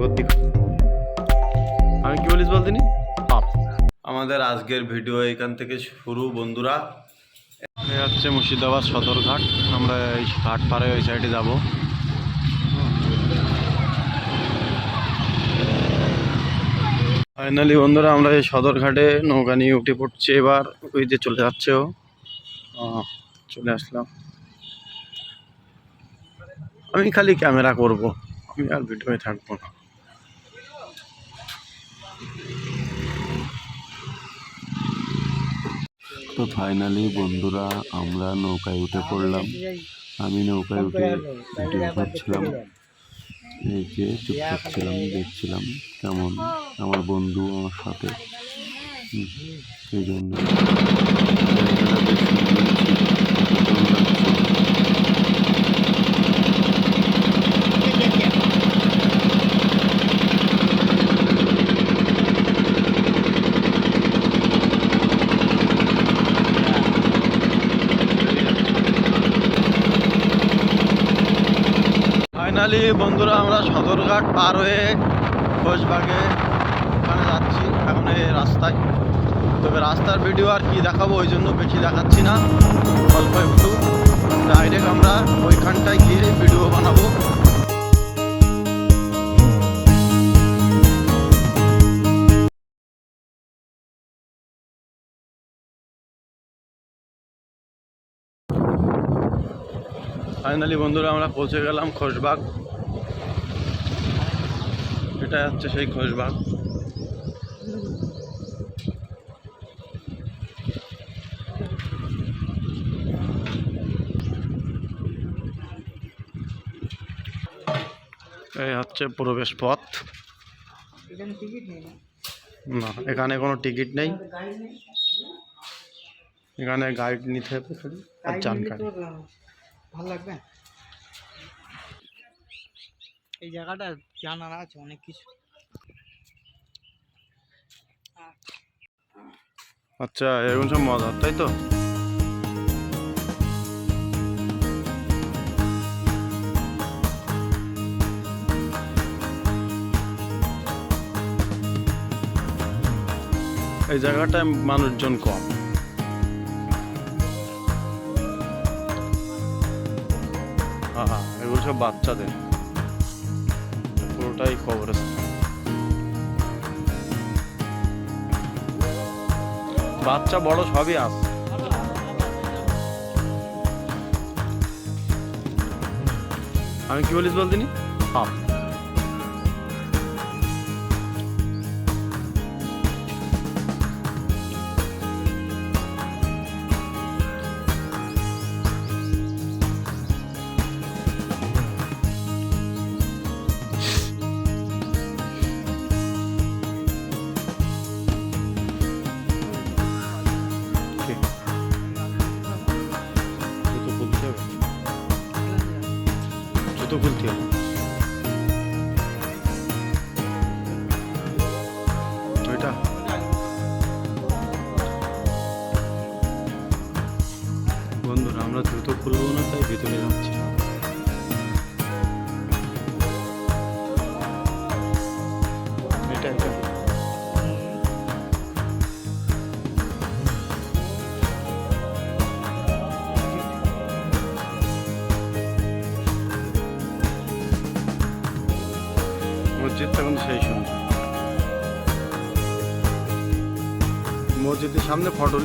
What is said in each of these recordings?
ভর্তি আমি কি বলিস বলতিনি আমাদের আজকের ভিডিও এখান থেকে শুরু বন্ধুরা। এ হচ্ছে মুর্শিদাবাদ সদরঘাট আমরা এই ঘাট পারে ওই সাইডে যাব। ফাইনালি বন্ধুরা আমরা এই সদরঘাটে নৌকা নিয়ে উঠে পড়ছি। এবার ওই যে চলে যাচ্ছে ও। চলে আসলাম। আমি খালি ক্যামেরা করব। আমি আর ভিডিওয়ে থাকব না। তো ফাইনালি বন্ধুরা, আমরা নৌকায় উঠে পড়লাম। আমি নৌকায় উঠে ভিডিও করছিলাম এই যে চুপচাপ ছিলাম, দেখছিলাম কেমন আমার বন্ধু আমার সাথে। সেই জন্য জায়গাটা বেশ সুন্দর ছিল, দারুণ লাগছিল। ফাইনালি বন্ধুরা আমরা সদরঘাট পার হয়ে খোশবাগে ওখানে যাচ্ছি, এখন এই রাস্তায়। তবে রাস্তার ভিডিও আর কি দেখাবো, ওই জন্য বেশি দেখাচ্ছি না, অল্প একটু। ডাইরেক্ট আমরা ওইখানটায় গিয়ে ভিডিও বানাবো। ফাইনালি বন্ধুরা আমরা পৌঁছে গেলাম খোশবাগ। এটা হচ্ছে সেই খোশবাগ। এই হচ্ছে প্রবেশ পথ। না, এখানে কোনো টিকিট নেই। এখানে গাইড নিতে হবে আর জানকারি ভালো লাগবে? এই জায়গাটা জানার আছে অনেক কিছু। আচ্ছা এরকম সব মজা, তাই তো? এই জায়গাটায় মানুষজন কম। হ্যাঁ এগুলো সব বাচ্চাদের। পুরোটাই কবরস্থান বাচ্চা বড় সবই আছে আমি কি বলিস বলতিনি? হাফ 问题 মসজিদটা কিন্তু সেই সুন্দর। মসজিদের সামনে ফটো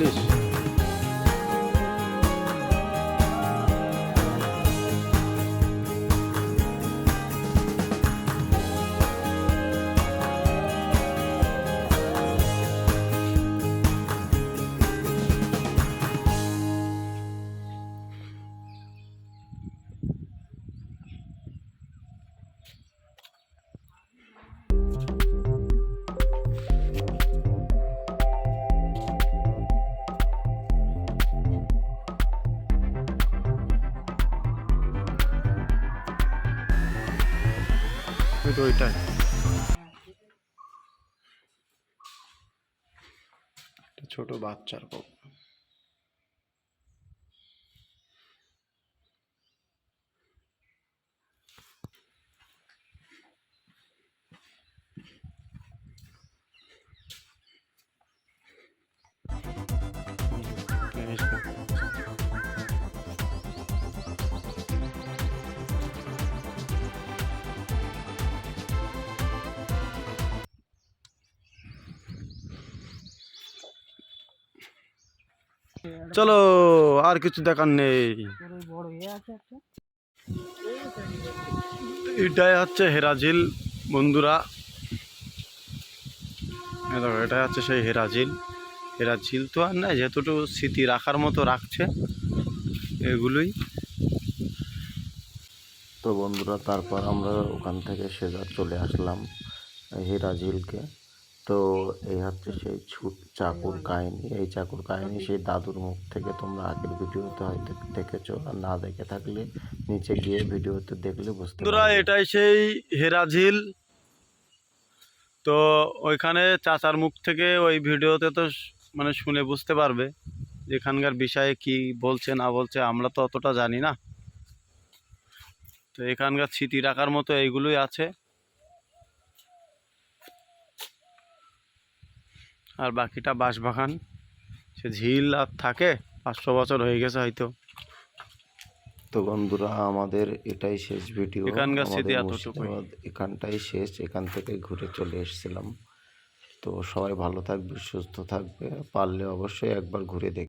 লিস ওইটাই। ছোট বাচ্চার কবর চলো, আর কিছু দেখার নেই। এটাই হচ্ছে হেরাঝিল বন্ধুরা। এটাই হচ্ছে সেই হেরাঝিল হেরাঝিল তো আর নাই, যেহেতু স্মৃতি রাখার মতো রাখছে এগুলোই। তো বন্ধুরা, তারপর আমরা ওখান থেকে সেজার চলে আসলাম হীরা ঝিলকে তো এই হচ্ছে সেই ছুট চাকুর কাহিনী। এই চাকুর কাহিনী সেই দাদুর মুখ থেকে তোমরা আগের ভিডিওতে হয়তো দেখেছ। আর না দেখে থাকলে নিচে গিয়ে ভিডিওতে দেখলে বুঝতে বন্ধুরা এটাই সেই হেরাঝিল তো ওইখানে চাচার মুখ থেকে ওই ভিডিওতে তো মানে শুনে বুঝতে পারবে এখানকার বিষয়ে কি বলছে না বলছে আমরা তো অতটা জানি না। তো এখানকার স্মৃতি রাখার মতো এইগুলোই আছে। আর বাকিটা বাঁশবাগান। সে ঝিল আর থাকে পাঁচশো বছর হয়ে গেছে হয়তো। তো বন্ধুরা আমাদের এটাই শেষ ভিডিও। মুর্শিদাবাদ এখানটাই শেষ এখান থেকে ঘুরে চলে এসেছিলাম। তো সবাই ভালো থাকবে সুস্থ থাকবে। পারলে অবশ্যই একবার ঘুরে দেখ